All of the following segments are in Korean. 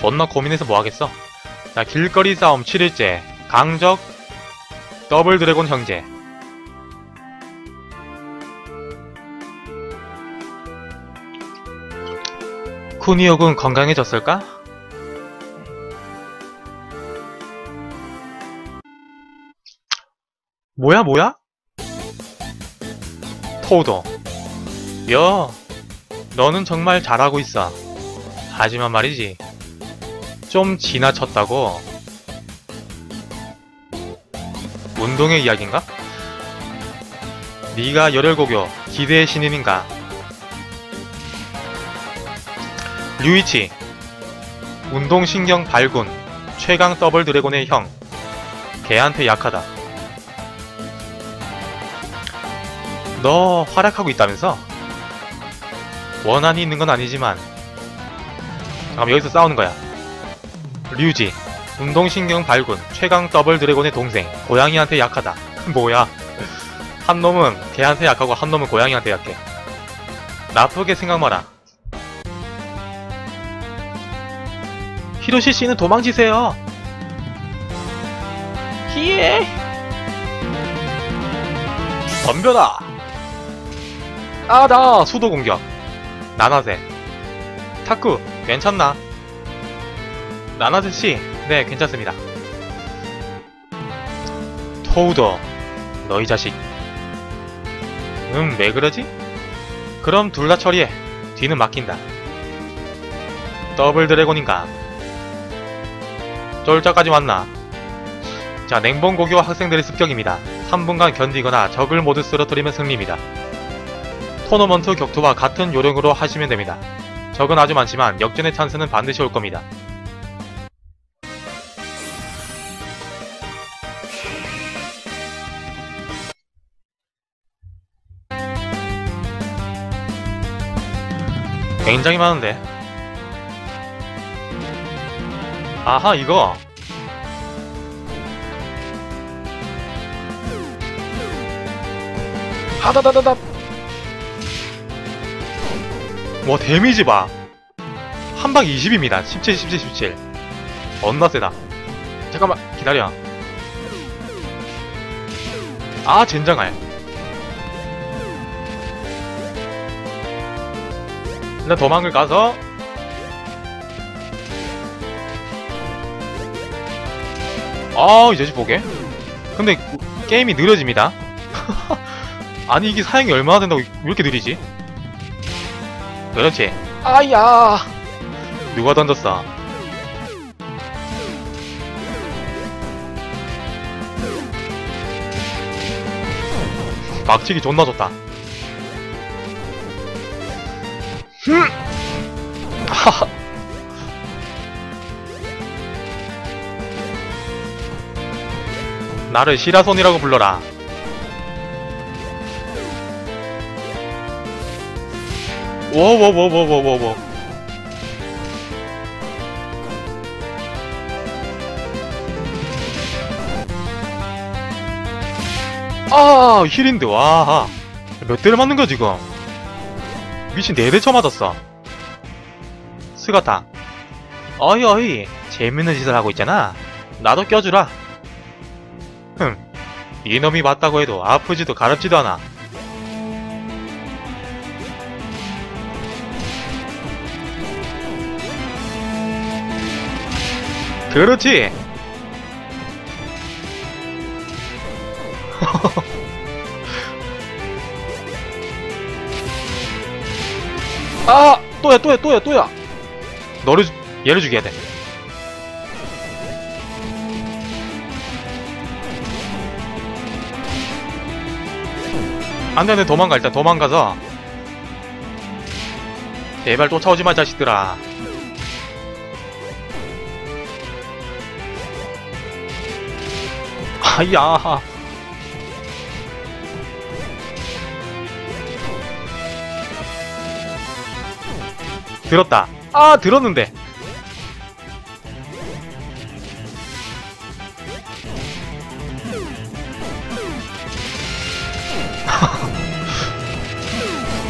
존나 고민해서 뭐하겠어? 자 길거리 싸움 7일째 강적 더블 드래곤 형제. 쿠니옥은 건강해졌을까? 뭐야 뭐야? 토도. 여 너는 정말 잘하고 있어. 하지만 말이지 좀 지나쳤다고 운동의 이야기인가? 네가 열혈고교 기대의 신인인가? 류이치 운동신경 발군 최강 더블 드래곤의 형 걔한테 약하다 너 활약하고 있다면서? 원한이 있는 건 아니지만 잠깐만 여기서 싸우는 거야 류지 운동신경 발군 최강 더블 드래곤의 동생 고양이한테 약하다. 뭐야? 한 놈은 걔한테 약하고 한 놈은 고양이한테 약해. 나쁘게 생각 마라. 히로시 씨는 도망치세요. 히에. 덤벼라. 아나 수도 공격. 나나세. 타쿠 괜찮나 나나세 씨네 괜찮습니다. 토우더 너희 자식. 응 왜 그러지? 그럼 둘 다 처리해. 뒤는 막힌다. 더블 드래곤인가? 쫄자까지 왔나? 자 냉봉 고교 학생들의 습격입니다. 3분간 견디거나 적을 모두 쓰러뜨리면 승리입니다. 토너먼트 격투와 같은 요령으로 하시면 됩니다. 적은 아주 많지만 역전의 찬스는 반드시 올 겁니다. 굉장히 많은데 아하 이거 하다다다다 와 데미지 봐. 한방 20입니다. 17, 17, 17. 겁나 세다. 잠깐만 기다려. 아 젠장할. 일단 도망을 가서 아 이제 보게. 근데 게임이 느려집니다. 아니 이게 사양이 얼마나 된다고 왜 이렇게 느리지? 그렇지. 아야. 누가 던졌어? 막치기 존나 좋다. 나를 시라손이라고 불러라. 워워워워워워워. 아 힐인데 와 몇 대를 맞는 거야 지금 미친 4대 쳐 맞았어. 스가타 어이 어이 재밌는 짓을 하고 있잖아. 나도 껴주라. 흠 이놈이 맞다고 해도 아프지도 가렵지도 않아. 그렇지. 아, 또야, 또야, 또야, 또야. 너를 주- 얘를 죽여야 돼. 안돼, 안돼, 도망가 일단 도망가서. 제발 쫓아오지 마, 자식들아. 아야. 들었다. 아, 들었는데.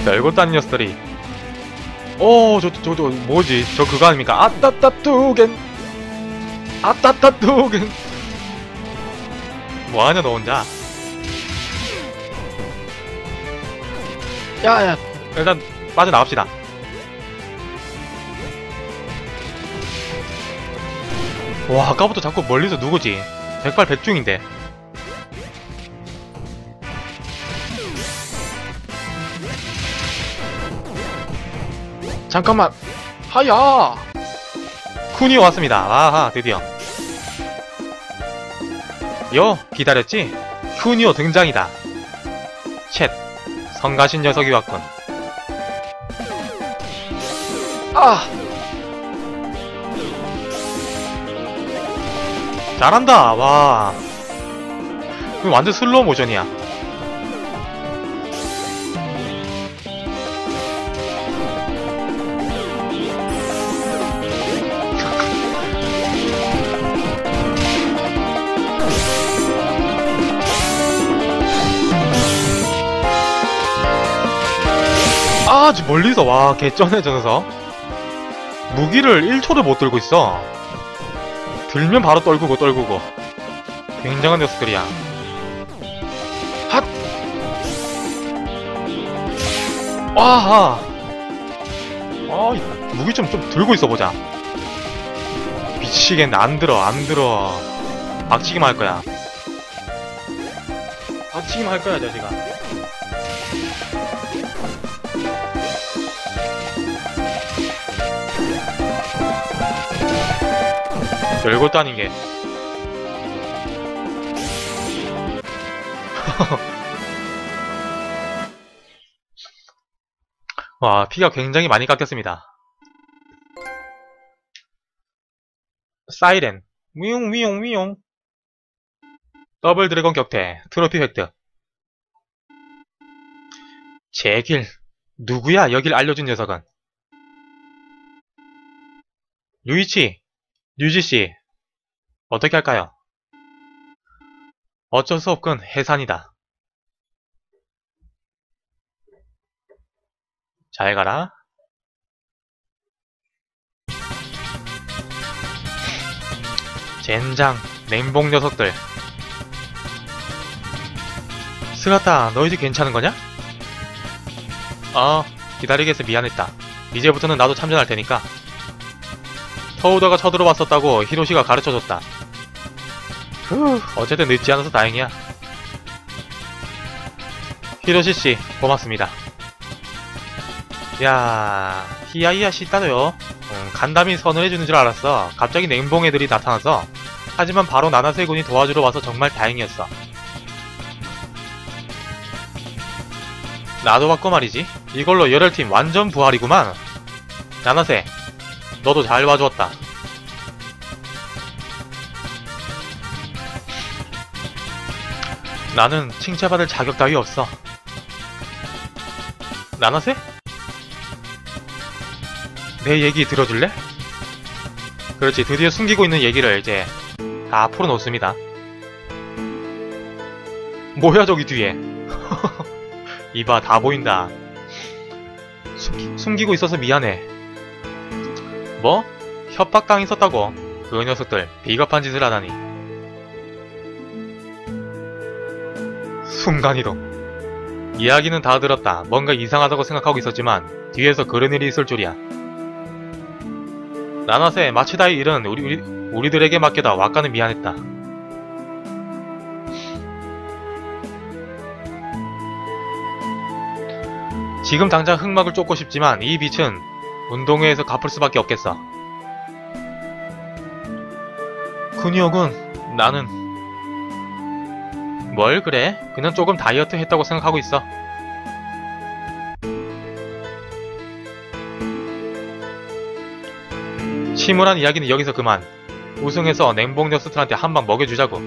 별것도 아닌 녀석들이. 오, 저, 저, 저, 뭐지? 저 그거 아닙니까? 아따따뚜겐! 아따따뚜겐! 뭐하냐, 너 혼자? 야, 야. 일단, 빠져나갑시다. 와, 아까부터 자꾸 멀리서 누구지? 백발 백중인데. 잠깐만. 하야. 쿤이 왔습니다. 아하, 드디어. 요, 기다렸지? 쿤이오 등장이다. 챗, 성가신 녀석이 왔군. 아. 잘한다, 와. 완전 슬로우 모션이야. 아, 저 멀리서 와, 개쩌네, 저 녀석. 무기를 1초도 못 들고 있어. 들면 바로 떨구고 떨구고. 굉장한 녀석들이야. 핫! 와하! 아, 이 무기 좀, 좀 들고 있어 보자. 미치겠네. 안 들어, 안 들어. 박치기만 할 거야. 박치기만 할 거야, 자식아. 별것도 아닌 게. 와, 피가 굉장히 많이 깎였습니다. 사이렌, 위용, 위용, 위용. 더블 드래곤 격퇴, 트로피 획득. 제길, 누구야, 여길 알려준 녀석은? 유이치, 유지씨, 어떻게 할까요? 어쩔 수 없군, 해산이다. 잘 가라. 젠장, 냉봉 녀석들. 스가타, 너희들 괜찮은 거냐? 어, 기다리게 해서 미안했다. 이제부터는 나도 참전할 테니까. 터우더가 쳐들어왔었다고 히로시가 가르쳐줬다. 후, 어쨌든 늦지 않아서 다행이야. 히로시씨, 고맙습니다. 야, 히야이야 시다도요. 음, 간담이 선을 해주는 줄 알았어. 갑자기 냉봉 애들이 나타나서. 하지만 바로 나나세 군이 도와주러 와서 정말 다행이었어. 나도 봤고 말이지. 이걸로 열혈팀 완전 부활이구만. 나나세, 너도 잘 와주었다. 나는 칭찬받을 자격 따위 없어. 나나세? 내 얘기 들어줄래? 그렇지, 드디어 숨기고 있는 얘기를 이제 다 풀어놓습니다. 뭐야, 저기 뒤에. 이봐, 다 보인다. 숨기, 숨기고 있어서 미안해. 뭐? 협박당했었다고? 그 녀석들 비겁한 짓을 하다니. 순간이동. 이야기는 다 들었다. 뭔가 이상하다고 생각하고 있었지만 뒤에서 그런 일이 있을 줄이야. 나나세 마치다의 일은 우리, 우리 우리들에게 맡겨다 왁가는 미안했다. 지금 당장 흑막을 쫓고 싶지만 이 빛은 운동회에서 갚을 수밖에 없겠어. 쿠니오군, 나는 뭘 그래? 그냥 조금 다이어트 했다고 생각하고 있어. 침울한 이야기는 여기서 그만. 우승해서 냉봉 녀석들한테 한 방 먹여주자고.